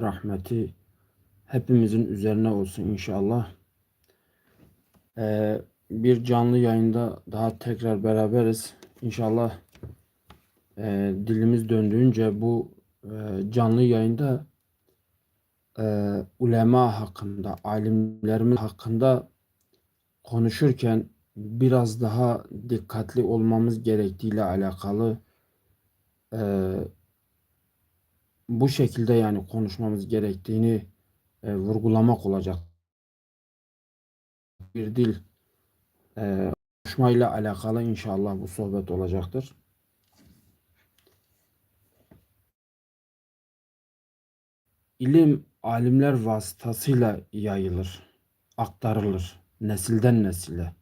rahmeti hepimizin üzerine olsun inşallah. Ee, bir canlı yayında daha tekrar beraberiz. İnşallah e, dilimiz döndüğünce bu e, canlı yayında e, ulema hakkında, alimlerimiz hakkında konuşurken biraz daha dikkatli olmamız gerektiğiyle alakalı e, bu şekilde yani konuşmamız gerektiğini e, vurgulamak olacak. Bir dil e, konuşmayla alakalı inşallah bu sohbet olacaktır. İlim alimler vasıtasıyla yayılır, aktarılır nesilden nesile.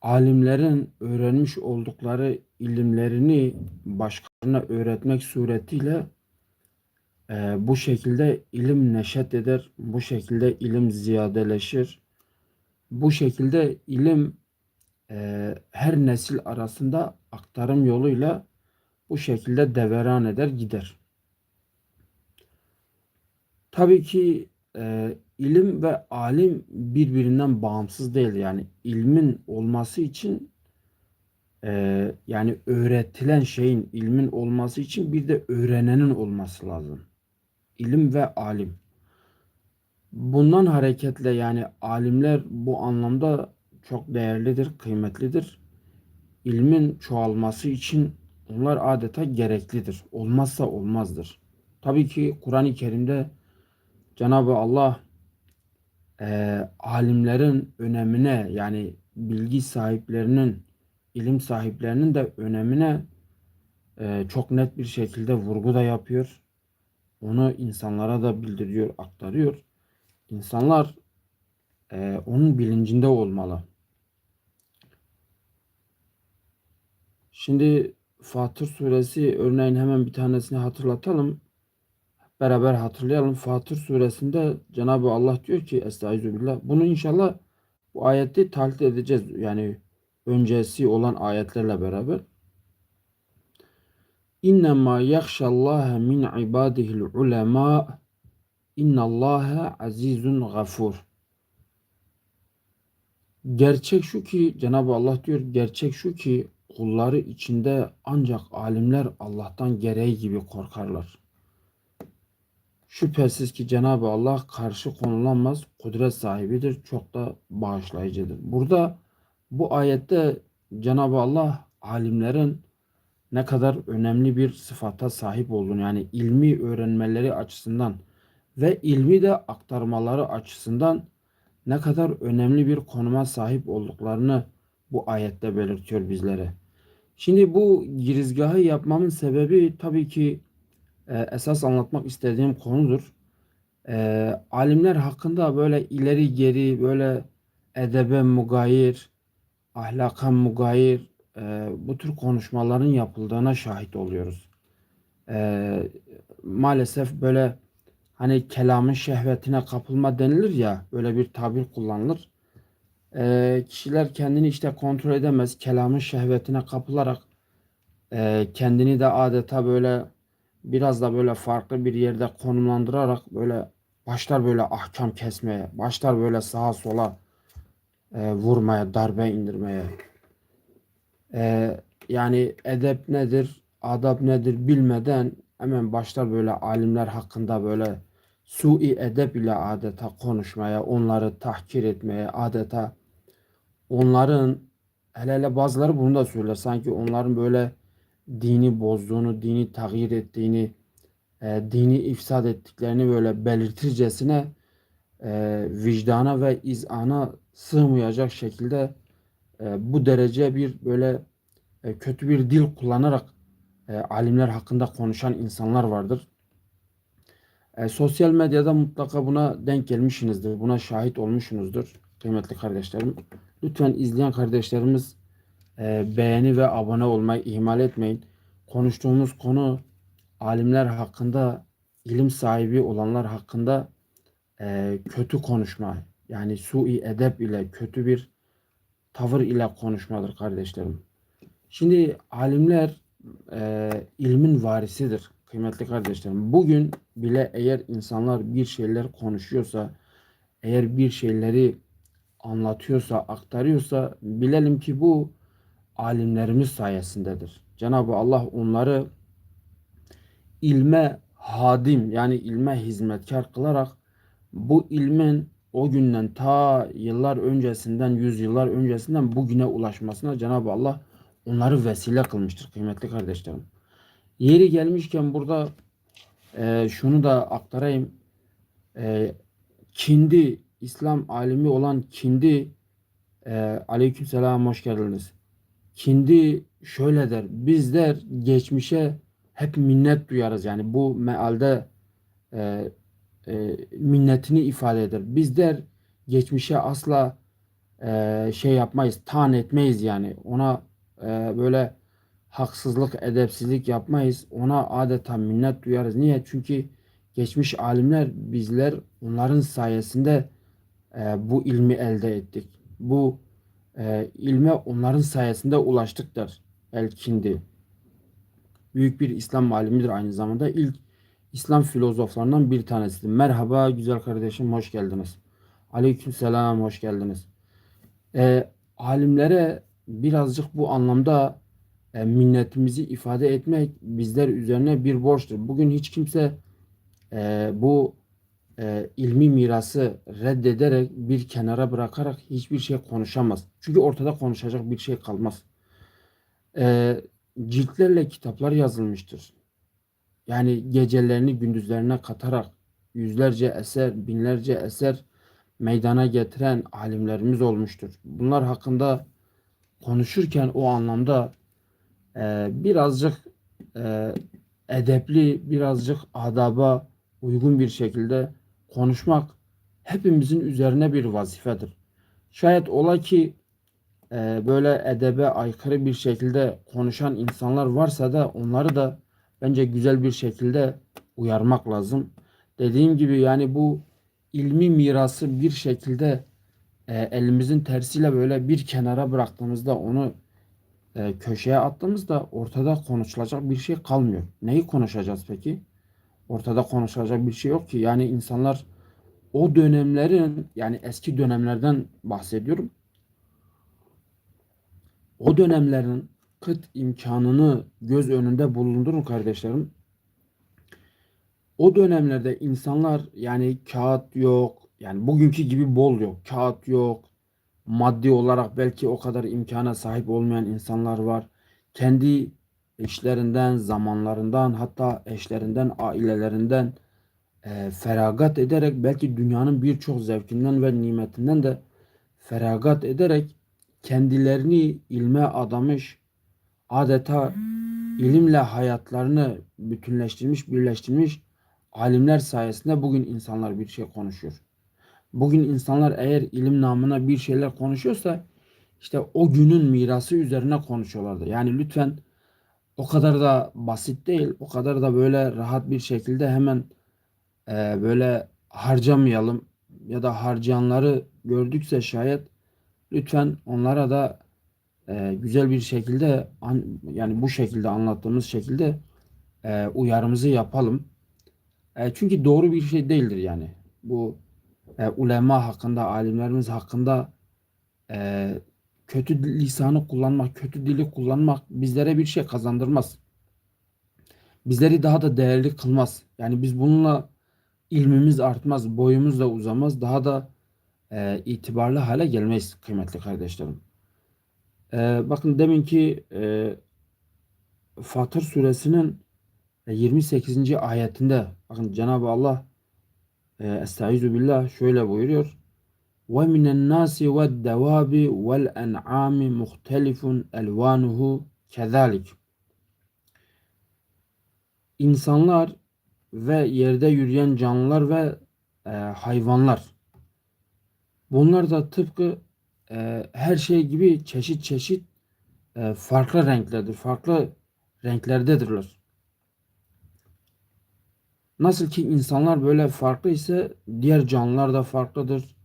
Alimlerin öğrenmiş oldukları ilimlerini başkalarına öğretmek suretiyle e, bu şekilde ilim neşet eder, bu şekilde ilim ziyadeleşir. Bu şekilde ilim e, her nesil arasında aktarım yoluyla bu şekilde deveran eder gider. Tabii ki e, ilim ve alim birbirinden bağımsız değil. Yani ilmin olması için e, yani öğretilen şeyin ilmin olması için bir de öğrenenin olması lazım. İlim ve alim. Bundan hareketle yani alimler bu anlamda çok değerlidir, kıymetlidir. İlmin çoğalması için onlar adeta gereklidir. Olmazsa olmazdır. Tabii ki Kur'an-ı Kerim'de Cenab-ı Allah e, alimlerin önemine yani bilgi sahiplerinin, ilim sahiplerinin de önemine e, çok net bir şekilde vurgu da yapıyor. Onu insanlara da bildiriyor, aktarıyor. İnsanlar e, onun bilincinde olmalı. Şimdi Fatır suresi örneğin hemen bir tanesini hatırlatalım. Beraber hatırlayalım. Fatır suresinde Cenab-ı Allah diyor ki Estağfirullah. Bunu inşallah bu ayeti tahlil edeceğiz. Yani öncesi olan ayetlerle beraber. İnnemâ yakşallâhe min ibâdihil ulemâ innallâhe azizun gafur. Gerçek şu ki Cenab-ı Allah diyor gerçek şu ki kulları içinde ancak alimler Allah'tan gereği gibi korkarlar. Şüphesiz ki Cenab-ı Allah karşı konulamaz kudret sahibidir. Çok da bağışlayıcıdır. Burada bu ayette Cenab-ı Allah alimlerin ne kadar önemli bir sıfata sahip olduğunu yani ilmi öğrenmeleri açısından ve ilmi de aktarmaları açısından ne kadar önemli bir konuma sahip olduklarını bu ayette belirtiyor bizlere. Şimdi bu girizgahı yapmamın sebebi tabii ki e, esas anlatmak istediğim konudur. E, alimler hakkında böyle ileri geri böyle edebe mugayir, ahlaka mugayir e, bu tür konuşmaların yapıldığına şahit oluyoruz. E, maalesef böyle hani kelamın şehvetine kapılma denilir ya böyle bir tabir kullanılır. E, kişiler kendini işte kontrol edemez kelamın şehvetine kapılarak e, kendini de adeta böyle biraz da böyle farklı bir yerde konumlandırarak böyle başlar böyle ahkam kesmeye, başlar böyle sağa sola e, vurmaya, darbe indirmeye. E, yani edep nedir, adab nedir bilmeden hemen başlar böyle alimler hakkında böyle sui edep ile adeta konuşmaya, onları tahkir etmeye, adeta onların hele hele bazıları bunu da söyler. Sanki onların böyle dini bozduğunu, dini tağyir ettiğini, e, dini ifsad ettiklerini böyle belirtircesine e, vicdana ve izana sığmayacak şekilde e, bu derece bir böyle e, kötü bir dil kullanarak e, alimler hakkında konuşan insanlar vardır. Sosyal medyada mutlaka buna denk gelmişsinizdir. Buna şahit olmuşsunuzdur kıymetli kardeşlerim. Lütfen izleyen kardeşlerimiz beğeni ve abone olmayı ihmal etmeyin. Konuştuğumuz konu alimler hakkında, ilim sahibi olanlar hakkında kötü konuşma. Yani sui edep ile kötü bir tavır ile konuşmadır kardeşlerim. Şimdi alimler e, ilmin varisidir kıymetli kardeşlerim. Bugün bile eğer insanlar bir şeyler konuşuyorsa, eğer bir şeyleri anlatıyorsa, aktarıyorsa bilelim ki bu alimlerimiz sayesindedir. Cenab-ı Allah onları ilme hadim yani ilme hizmetkar kılarak bu ilmin o günden ta yıllar öncesinden, yüzyıllar öncesinden bugüne ulaşmasına Cenab-ı Allah onları vesile kılmıştır kıymetli kardeşlerim. Yeri gelmişken burada e, şunu da aktarayım. E, Kindi, İslam alimi olan Kindi, e, aleykümselam hoş geldiniz. Kindi şöyle der, biz der geçmişe hep minnet duyarız. Yani bu mealde e, e, minnetini ifade eder. Biz der geçmişe asla e, şey yapmayız, taan etmeyiz yani. Ona e, böyle haksızlık, edepsizlik yapmayız. Ona adeta minnet duyarız. Niye? Çünkü geçmiş alimler bizler onların sayesinde e, bu ilmi elde ettik. Bu e, ilme onların sayesinde ulaştık der Elkindi. Büyük bir İslam alimidir aynı zamanda. İlk İslam filozoflarından bir tanesidir. Merhaba güzel kardeşim hoş geldiniz. Aleykümselam hoş geldiniz. E, alimlere birazcık bu anlamda e, minnetimizi ifade etmek bizler üzerine bir borçtur. Bugün hiç kimse e, bu e, ilmi mirası reddederek bir kenara bırakarak hiçbir şey konuşamaz. Çünkü ortada konuşacak bir şey kalmaz. E, ciltlerle kitaplar yazılmıştır. Yani gecelerini gündüzlerine katarak yüzlerce eser, binlerce eser meydana getiren alimlerimiz olmuştur. Bunlar hakkında konuşurken o anlamda e, birazcık e, edepli, birazcık adaba uygun bir şekilde konuşmak hepimizin üzerine bir vazifedir. Şayet ola ki e, böyle edebe aykırı bir şekilde konuşan insanlar varsa da onları da bence güzel bir şekilde uyarmak lazım. Dediğim gibi yani bu ilmi mirası bir şekilde e, elimizin tersiyle böyle bir kenara bıraktığımızda onu e, köşeye attığımızda ortada konuşulacak bir şey kalmıyor. Neyi konuşacağız peki? Ortada konuşulacak bir şey yok ki. Yani insanlar o dönemlerin yani eski dönemlerden bahsediyorum. O dönemlerin kıt imkanını göz önünde bulundurun kardeşlerim. O dönemlerde insanlar yani kağıt yok, yani bugünkü gibi bol yok. Kağıt yok, maddi olarak belki o kadar imkana sahip olmayan insanlar var. Kendi işlerinden, zamanlarından hatta eşlerinden, ailelerinden e, feragat ederek belki dünyanın birçok zevkinden ve nimetinden de feragat ederek kendilerini ilme adamış adeta ilimle hayatlarını bütünleştirmiş, birleştirmiş alimler sayesinde bugün insanlar bir şey konuşuyor. Bugün insanlar eğer ilim namına bir şeyler konuşuyorsa işte o günün mirası üzerine konuşuyorlardı. Yani lütfen o kadar da basit değil, o kadar da böyle rahat bir şekilde hemen e, böyle harcamayalım ya da harcayanları gördükse şayet lütfen onlara da e, güzel bir şekilde an, yani bu şekilde anlattığımız şekilde e, uyarımızı yapalım. E, çünkü doğru bir şey değildir yani. Bu e, ulema hakkında, alimlerimiz hakkında e, kötü lisanı kullanmak, kötü dili kullanmak bizlere bir şey kazandırmaz. Bizleri daha da değerli kılmaz. Yani biz bununla ilmimiz artmaz, boyumuz da uzamaz, daha da e, itibarlı hale gelmeyiz kıymetli kardeşlerim. E, bakın deminki e, Fatır suresinin 28. ayetinde bakın Cenab-ı Allah e, Estaizu billah şöyle buyuruyor. Ve devabi vel en'ami muhtelifun elvanuhu kezalik. İnsanlar ve yerde yürüyen canlılar ve e, hayvanlar. Bunlar da tıpkı e, her şey gibi çeşit çeşit e, farklı renklerdir. Farklı renklerdedirler. Nasıl ki insanlar böyle farklı ise diğer canlılar da farklıdır.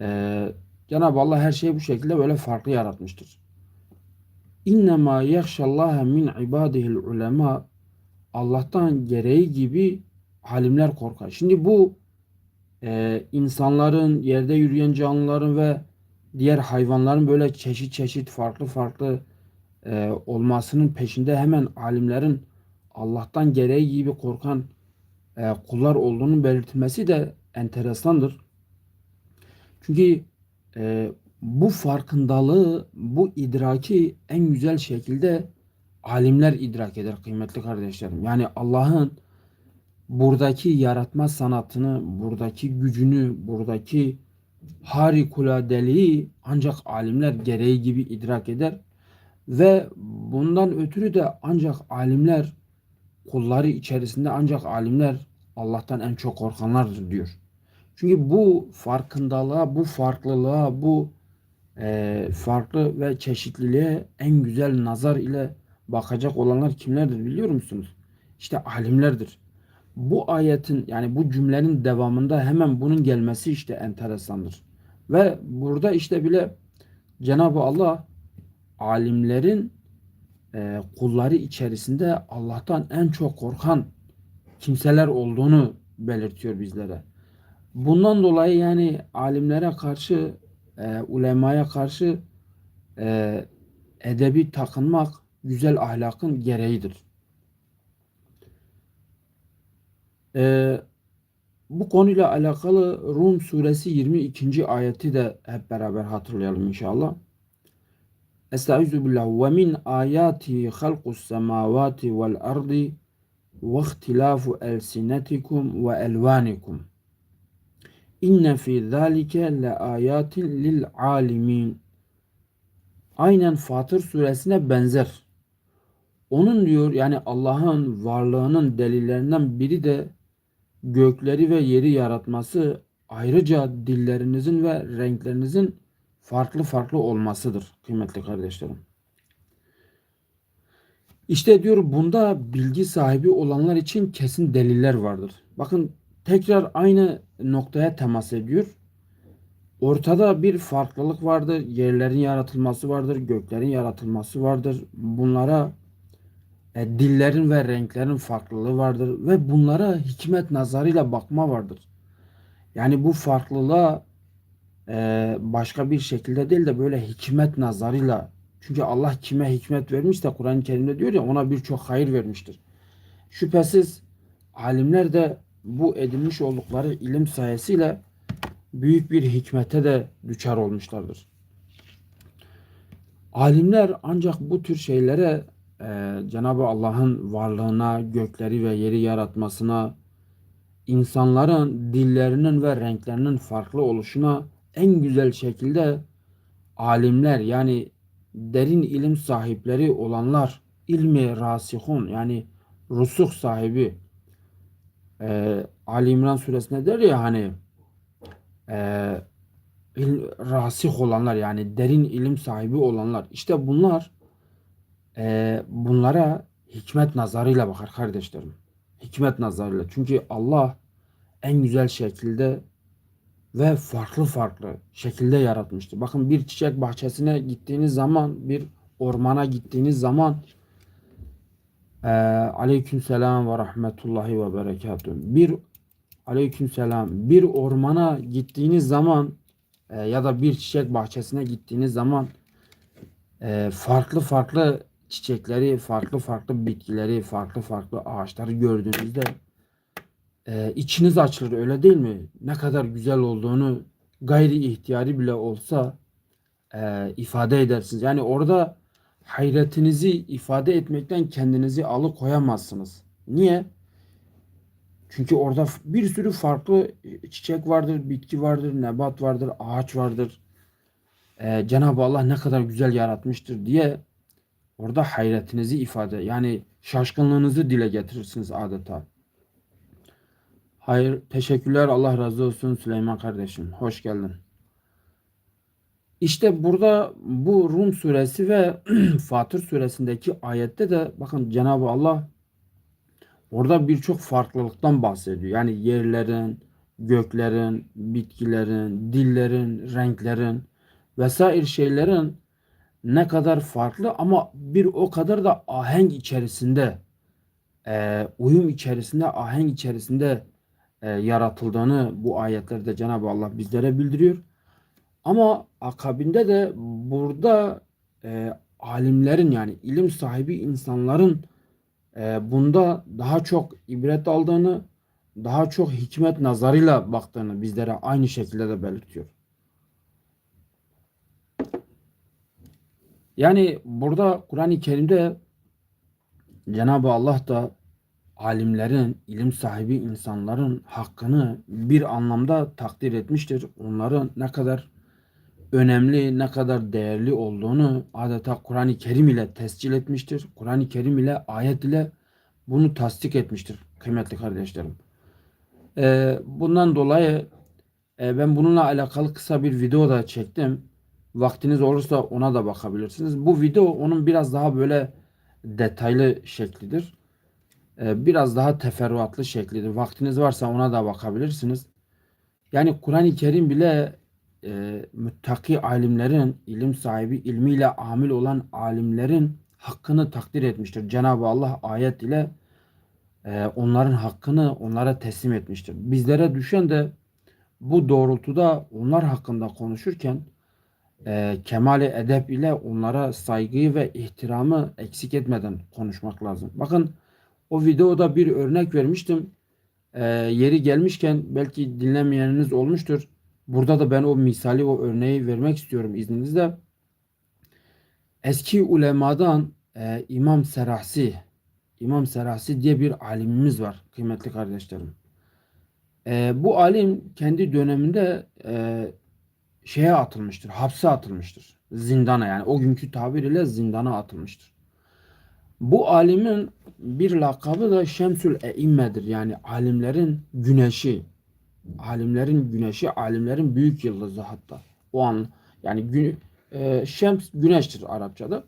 Ee, Cenab-ı Allah her şeyi bu şekilde böyle farklı yaratmıştır. İnnemâ yehşallâhe min ibâdihil ulema Allah'tan gereği gibi alimler korkar. Şimdi bu e, insanların, yerde yürüyen canlıların ve diğer hayvanların böyle çeşit çeşit farklı farklı e, olmasının peşinde hemen alimlerin Allah'tan gereği gibi korkan e, kullar olduğunu belirtilmesi de enteresandır. Çünkü e, bu farkındalığı, bu idraki en güzel şekilde alimler idrak eder kıymetli kardeşlerim. Yani Allah'ın buradaki yaratma sanatını, buradaki gücünü, buradaki harikuladeliği ancak alimler gereği gibi idrak eder ve bundan ötürü de ancak alimler kulları içerisinde ancak alimler Allah'tan en çok korkanlardır diyor. Çünkü bu farkındalığa, bu farklılığa, bu e, farklı ve çeşitliliğe en güzel nazar ile bakacak olanlar kimlerdir biliyor musunuz? İşte alimlerdir. Bu ayetin yani bu cümlenin devamında hemen bunun gelmesi işte enteresandır. Ve burada işte bile Cenab-ı Allah alimlerin e, kulları içerisinde Allah'tan en çok korkan kimseler olduğunu belirtiyor bizlere. Bundan dolayı yani alimlere karşı, e, ulemaya karşı e, edebi takınmak güzel ahlakın gereğidir. E, bu konuyla alakalı Rum suresi 22. ayeti de hep beraber hatırlayalım inşallah. Estaizu billah ve min ayati halqus semavati vel ardi ve ihtilafu elsinetikum ve elvanikum. İnne fi zalike le ayatin lil alimin. Aynen Fatır suresine benzer. Onun diyor yani Allah'ın varlığının delillerinden biri de gökleri ve yeri yaratması ayrıca dillerinizin ve renklerinizin farklı farklı olmasıdır kıymetli kardeşlerim. İşte diyor bunda bilgi sahibi olanlar için kesin deliller vardır. Bakın tekrar aynı noktaya temas ediyor. Ortada bir farklılık vardır. Yerlerin yaratılması vardır. Göklerin yaratılması vardır. Bunlara e, dillerin ve renklerin farklılığı vardır. Ve bunlara hikmet nazarıyla bakma vardır. Yani bu farklılığa e, başka bir şekilde değil de böyle hikmet nazarıyla çünkü Allah kime hikmet vermiş de Kur'an-ı Kerim'de diyor ya ona birçok hayır vermiştir. Şüphesiz alimler de bu edinmiş oldukları ilim sayesinde büyük bir hikmete de düçar olmuşlardır. Alimler ancak bu tür şeylere e, Cenab-ı Allah'ın varlığına, gökleri ve yeri yaratmasına, insanların dillerinin ve renklerinin farklı oluşuna en güzel şekilde alimler yani derin ilim sahipleri olanlar ilmi rasihun yani rusuh sahibi e, Ali İmran suresinde der ya hani e, il, rasih olanlar yani derin ilim sahibi olanlar. İşte bunlar e, bunlara hikmet nazarıyla bakar kardeşlerim. Hikmet nazarıyla. Çünkü Allah en güzel şekilde ve farklı farklı şekilde yaratmıştır. Bakın bir çiçek bahçesine gittiğiniz zaman, bir ormana gittiğiniz zaman e, aleyküm selam ve rahmetullahi ve berekatuhu. Bir aleyküm selam. Bir ormana gittiğiniz zaman e, ya da bir çiçek bahçesine gittiğiniz zaman e, farklı farklı çiçekleri, farklı farklı bitkileri, farklı farklı ağaçları gördüğünüzde e, içiniz açılır öyle değil mi? Ne kadar güzel olduğunu gayri ihtiyari bile olsa e, ifade edersiniz. Yani orada hayretinizi ifade etmekten kendinizi alıkoyamazsınız. Niye? Çünkü orada bir sürü farklı çiçek vardır, bitki vardır, nebat vardır, ağaç vardır. Ee, Cenab-ı Allah ne kadar güzel yaratmıştır diye orada hayretinizi ifade yani şaşkınlığınızı dile getirirsiniz adeta. Hayır, teşekkürler. Allah razı olsun Süleyman kardeşim. Hoş geldin. İşte burada bu Rum suresi ve Fatır suresindeki ayette de bakın Cenab-ı Allah orada birçok farklılıktan bahsediyor. Yani yerlerin, göklerin, bitkilerin, dillerin, renklerin vesaire şeylerin ne kadar farklı ama bir o kadar da ahenk içerisinde e, uyum içerisinde, ahenk içerisinde e, yaratıldığını bu ayetlerde Cenab-ı Allah bizlere bildiriyor. Ama akabinde de burada e, alimlerin yani ilim sahibi insanların e, bunda daha çok ibret aldığını, daha çok hikmet nazarıyla baktığını bizlere aynı şekilde de belirtiyor. Yani burada Kur'an-ı Kerim'de Cenab-ı Allah da alimlerin, ilim sahibi insanların hakkını bir anlamda takdir etmiştir. Onların ne kadar önemli, ne kadar değerli olduğunu adeta Kur'an-ı Kerim ile tescil etmiştir. Kur'an-ı Kerim ile, ayet ile bunu tasdik etmiştir kıymetli kardeşlerim. Ee, bundan dolayı e, ben bununla alakalı kısa bir video da çektim. Vaktiniz olursa ona da bakabilirsiniz. Bu video onun biraz daha böyle detaylı şeklidir. Ee, biraz daha teferruatlı şeklidir. Vaktiniz varsa ona da bakabilirsiniz. Yani Kur'an-ı Kerim bile e, müttaki alimlerin, ilim sahibi, ilmiyle amil olan alimlerin hakkını takdir etmiştir. Cenab-ı Allah ayet ile e, onların hakkını onlara teslim etmiştir. Bizlere düşen de bu doğrultuda onlar hakkında konuşurken e, kemale edep ile onlara saygıyı ve ihtiramı eksik etmeden konuşmak lazım. Bakın o videoda bir örnek vermiştim. E, yeri gelmişken belki dinlemeyeniniz olmuştur. Burada da ben o misali, o örneği vermek istiyorum izninizle. Eski ulemadan e, İmam Serahsi, İmam Serahsi diye bir alimimiz var kıymetli kardeşlerim. E, bu alim kendi döneminde e, şeye atılmıştır, hapse atılmıştır. Zindana yani o günkü tabir ile zindana atılmıştır. Bu alimin bir lakabı da Şemsül Eimme'dir. Yani alimlerin güneşi. Alimlerin güneşi, alimlerin büyük yıldızı hatta. O an yani gün, e, Şems güneştir Arapçada.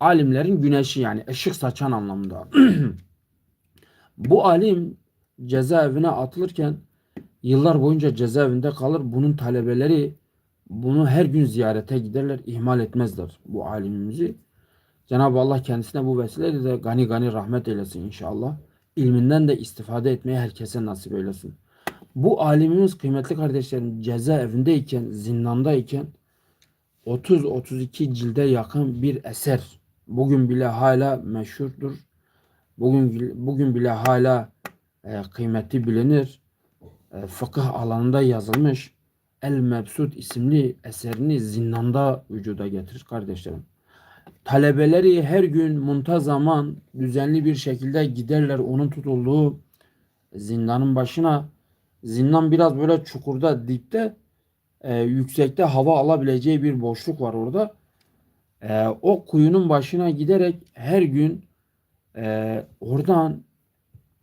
Alimlerin güneşi yani ışık saçan anlamında. Bu alim cezaevine atılırken yıllar boyunca cezaevinde kalır. Bunun talebeleri bunu her gün ziyarete giderler, ihmal etmezler bu alimimizi. Cenab-ı Allah kendisine bu vesileyle de gani gani rahmet eylesin inşallah. İlminden de istifade etmeyi herkese nasip eylesin. Bu alimimiz kıymetli kardeşlerim cezaevindeyken, zindandayken 30-32 cilde yakın bir eser. Bugün bile hala meşhurdur. Bugün bugün bile hala e, kıymeti bilinir. E, fıkıh alanında yazılmış El Mebsut isimli eserini zindanda vücuda getirir kardeşlerim. Talebeleri her gün muntazaman düzenli bir şekilde giderler onun tutulduğu zindanın başına. Zindan biraz böyle çukurda dipte e, yüksekte hava alabileceği bir boşluk var orada. E, o kuyunun başına giderek her gün e, oradan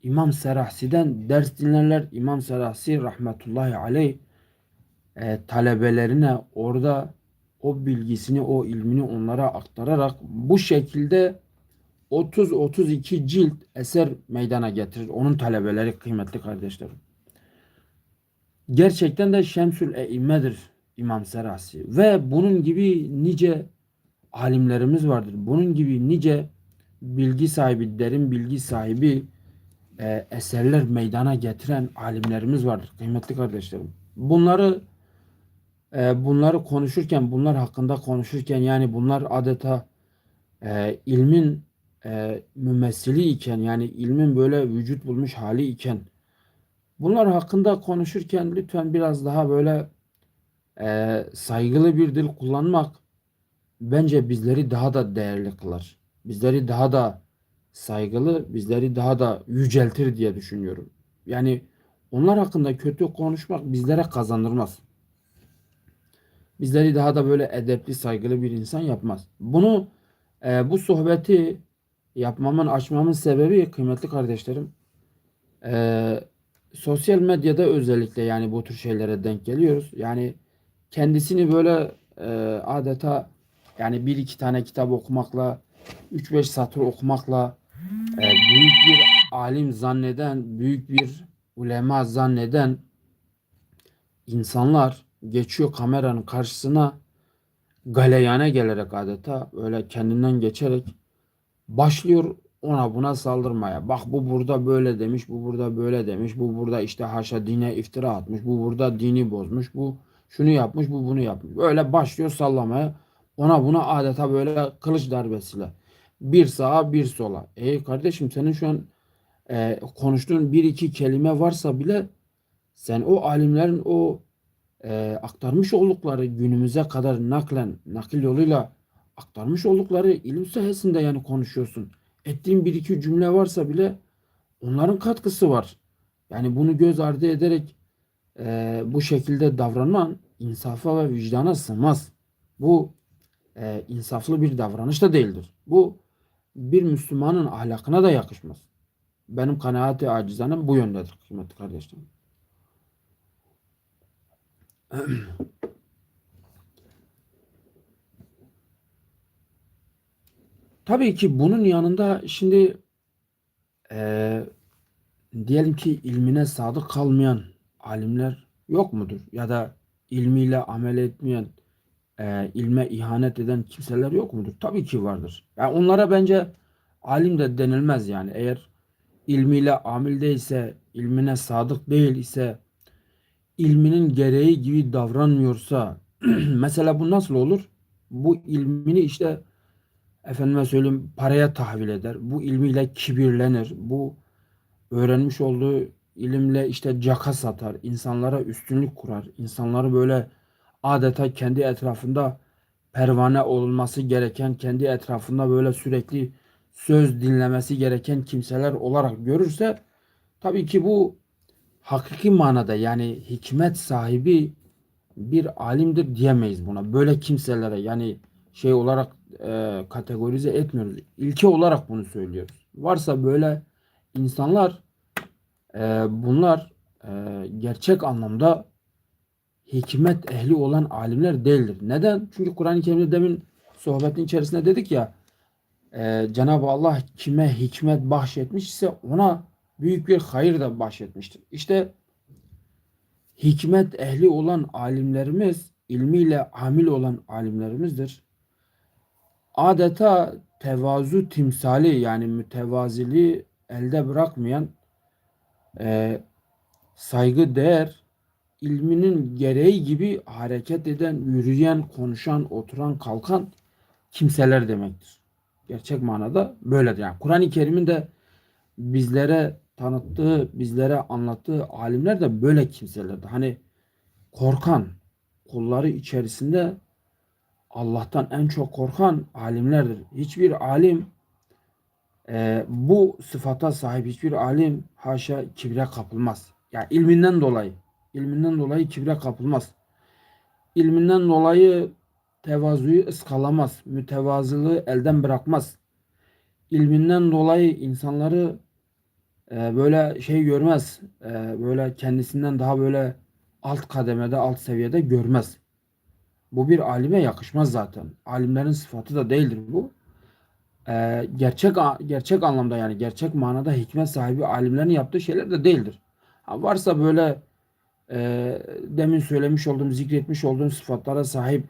İmam Serahsi'den ders dinlerler. İmam Serahsi rahmetullahi aleyh e, talebelerine orada o bilgisini, o ilmini onlara aktararak bu şekilde 30-32 cilt eser meydana getirir. Onun talebeleri kıymetli kardeşlerim. Gerçekten de Şemsül Eimme'dir İmam Serasi. Ve bunun gibi nice alimlerimiz vardır. Bunun gibi nice bilgi sahibi, derin bilgi sahibi e, eserler meydana getiren alimlerimiz vardır kıymetli kardeşlerim. Bunları e, bunları konuşurken, bunlar hakkında konuşurken yani bunlar adeta e, ilmin e, mümessili iken yani ilmin böyle vücut bulmuş hali iken bunlar hakkında konuşurken lütfen biraz daha böyle e, saygılı bir dil kullanmak bence bizleri daha da değerli kılar. Bizleri daha da saygılı, bizleri daha da yüceltir diye düşünüyorum. Yani onlar hakkında kötü konuşmak bizlere kazandırmaz bizleri daha da böyle edepli, saygılı bir insan yapmaz. Bunu e, bu sohbeti yapmamın, açmamın sebebi kıymetli kardeşlerim. E, sosyal medyada özellikle yani bu tür şeylere denk geliyoruz. Yani kendisini böyle e, adeta yani bir iki tane kitap okumakla, üç beş satır okumakla e, büyük bir alim zanneden, büyük bir ulema zanneden insanlar geçiyor kameranın karşısına galeyana gelerek adeta öyle kendinden geçerek başlıyor ona buna saldırmaya. Bak bu burada böyle demiş, bu burada böyle demiş, bu burada işte haşa dine iftira atmış, bu burada dini bozmuş, bu şunu yapmış, bu bunu yapmış. Böyle başlıyor sallamaya. Ona buna adeta böyle kılıç darbesiyle. Bir sağa bir sola. Ey kardeşim senin şu an e, konuştuğun bir iki kelime varsa bile sen o alimlerin o e, aktarmış oldukları günümüze kadar naklen, nakil yoluyla aktarmış oldukları ilim sahasında yani konuşuyorsun. Ettiğin bir iki cümle varsa bile onların katkısı var. Yani bunu göz ardı ederek e, bu şekilde davranman insafa ve vicdana sığmaz. Bu e, insaflı bir davranış da değildir. Bu bir Müslümanın ahlakına da yakışmaz. Benim kanaati acizanem bu yöndedir kıymetli kardeşlerim. Tabii ki bunun yanında şimdi eee, diyelim ki ilmine sadık kalmayan alimler yok mudur? Ya da ilmiyle amel etmeyen, eee, ilme ihanet eden kimseler yok mudur? Tabii ki vardır. Yani onlara bence alim de denilmez yani. Eğer ilmiyle amil değilse, ilmine sadık değil ise, ilminin gereği gibi davranmıyorsa, mesela bu nasıl olur? Bu ilmini işte efendime söyleyeyim paraya tahvil eder. Bu ilmiyle kibirlenir. Bu öğrenmiş olduğu ilimle işte caka satar. insanlara üstünlük kurar. İnsanları böyle adeta kendi etrafında pervane olması gereken, kendi etrafında böyle sürekli söz dinlemesi gereken kimseler olarak görürse tabii ki bu hakiki manada yani hikmet sahibi bir alimdir diyemeyiz buna. Böyle kimselere yani şey olarak e, kategorize etmiyoruz. İlke olarak bunu söylüyoruz. Varsa böyle insanlar e, bunlar e, gerçek anlamda hikmet ehli olan alimler değildir. Neden? Çünkü Kur'an-ı Kerim'de demin sohbetin içerisinde dedik ya e, Cenab-ı Allah kime hikmet bahşetmiş ise ona büyük bir hayır da bahşetmiştir. İşte hikmet ehli olan alimlerimiz, ilmiyle amil olan alimlerimizdir adeta tevazu timsali yani mütevaziliği elde bırakmayan e, saygı değer ilminin gereği gibi hareket eden, yürüyen, konuşan, oturan, kalkan kimseler demektir. Gerçek manada böyledir. Yani Kur'an-ı Kerim'in de bizlere tanıttığı, bizlere anlattığı alimler de böyle kimselerdi. Hani korkan, kulları içerisinde Allah'tan en çok korkan alimlerdir. Hiçbir alim e, bu sıfata sahip hiçbir alim haşa kibre kapılmaz. Yani ilminden dolayı, ilminden dolayı kibre kapılmaz. İlminden dolayı tevazuyu ıskalamaz, mütevazılığı elden bırakmaz. İlminden dolayı insanları e, böyle şey görmez, e, böyle kendisinden daha böyle alt kademede, alt seviyede görmez. Bu bir alime yakışmaz zaten. Alimlerin sıfatı da değildir bu. Ee, gerçek gerçek anlamda yani gerçek manada hikmet sahibi alimlerin yaptığı şeyler de değildir. Ha, varsa böyle e, demin söylemiş olduğum, zikretmiş olduğum sıfatlara sahip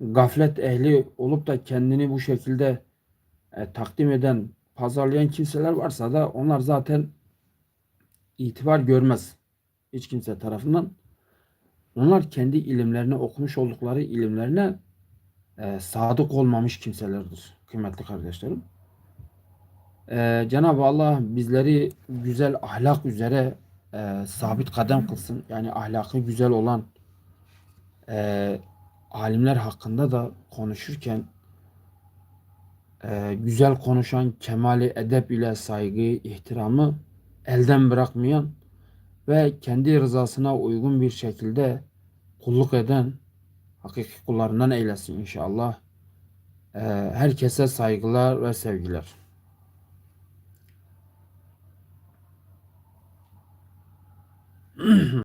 gaflet ehli olup da kendini bu şekilde e, takdim eden, pazarlayan kimseler varsa da onlar zaten itibar görmez hiç kimse tarafından. Onlar kendi ilimlerine, okumuş oldukları ilimlerine e, sadık olmamış kimselerdir kıymetli kardeşlerim. E, Cenab-ı Allah bizleri güzel ahlak üzere e, sabit kadem kılsın. Yani ahlakı güzel olan e, alimler hakkında da konuşurken e, güzel konuşan, kemali edep ile saygıyı, ihtiramı elden bırakmayan ve kendi rızasına uygun bir şekilde kulluk eden hakiki kullarından eylesin inşallah. Ee, herkese saygılar ve sevgiler.